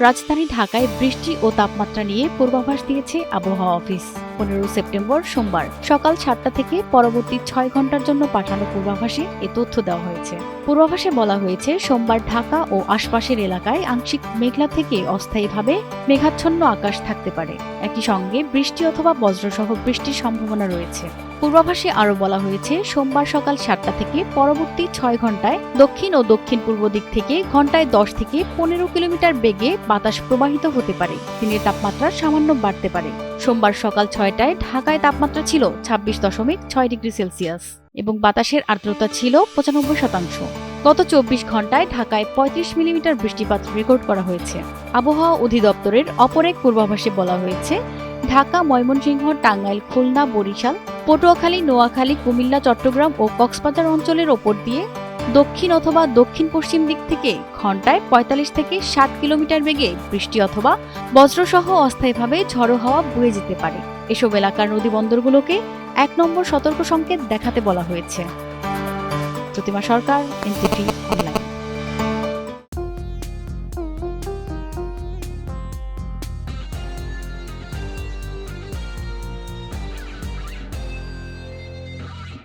রাজধানী ঢাকায় বৃষ্টি ও তাপমাত্রা নিয়ে পূর্বাভাস দিয়েছে আবহাওয়া অফিস। পনেরো সেপ্টেম্বর সোমবার সকাল সাতটা থেকে পরবর্তী ছয় ঘণ্টার জন্য পাঠানো পূর্বাভাসে এ তথ্য দেওয়া হয়েছে। পূর্বাভাসে বলা হয়েছে, সোমবার ঢাকা ও আশপাশের এলাকায় আংশিক মেঘলা থেকে অস্থায়ীভাবে মেঘাচ্ছন্ন আকাশ থাকতে পারে। একই সঙ্গে বৃষ্টি অথবা বজ্রসহ বৃষ্টির সম্ভাবনা রয়েছে। পূর্বাভাসে আরও বলা হয়েছে, সোমবার সকাল সাতটা থেকে পরবর্তী ছয় ঘন্টায় দক্ষিণ ও দক্ষিণ পূর্ব দিক থেকে ঘন্টায় দশ থেকে পনেরো কিলোমিটার বেগে বাতাস প্রবাহিত হতে পারে। দিনের তাপমাত্রা সামান্য বাড়তে পারে। সোমবার সকাল ছয়টায় ঢাকায় তাপমাত্রা ছিল ছাব্বিশ দশমিক ছয় ডিগ্রি সেলসিয়াস এবং বাতাসের আর্দ্রতা ছিল পঁচানব্বই শতাংশ। গত চব্বিশ ঘন্টায় ঢাকায় পঁয়ত্রিশ মিলিমিটার বৃষ্টিপাত রেকর্ড করা হয়েছে। আবহাওয়া অধিদপ্তরের অপর এক পূর্বাভাসে বলা হয়েছে, ঢাকা, ময়মনসিংহ, টাঙ্গাইল, খুলনা, বরিশাল, পটুয়াখালী, নোয়াখালী, কুমিল্লা, চট্টগ্রাম ও কক্সবাজার অঞ্চলের ওপর দিয়ে দক্ষিণ অথবা দক্ষিণ পশ্চিম দিক থেকে ঘন্টায় পঁয়তাল্লিশ থেকে ষাট কিলোমিটার বেগে বৃষ্টি অথবা বজ্রসহ অস্থায়ীভাবে ঝড়ো হাওয়া বয়ে যেতে পারে। এসব এলাকার নদী বন্দরগুলোকে এক নম্বর সতর্ক সংকেত দেখাতে বলা হয়েছে। Pratima Sarkar, NTV online.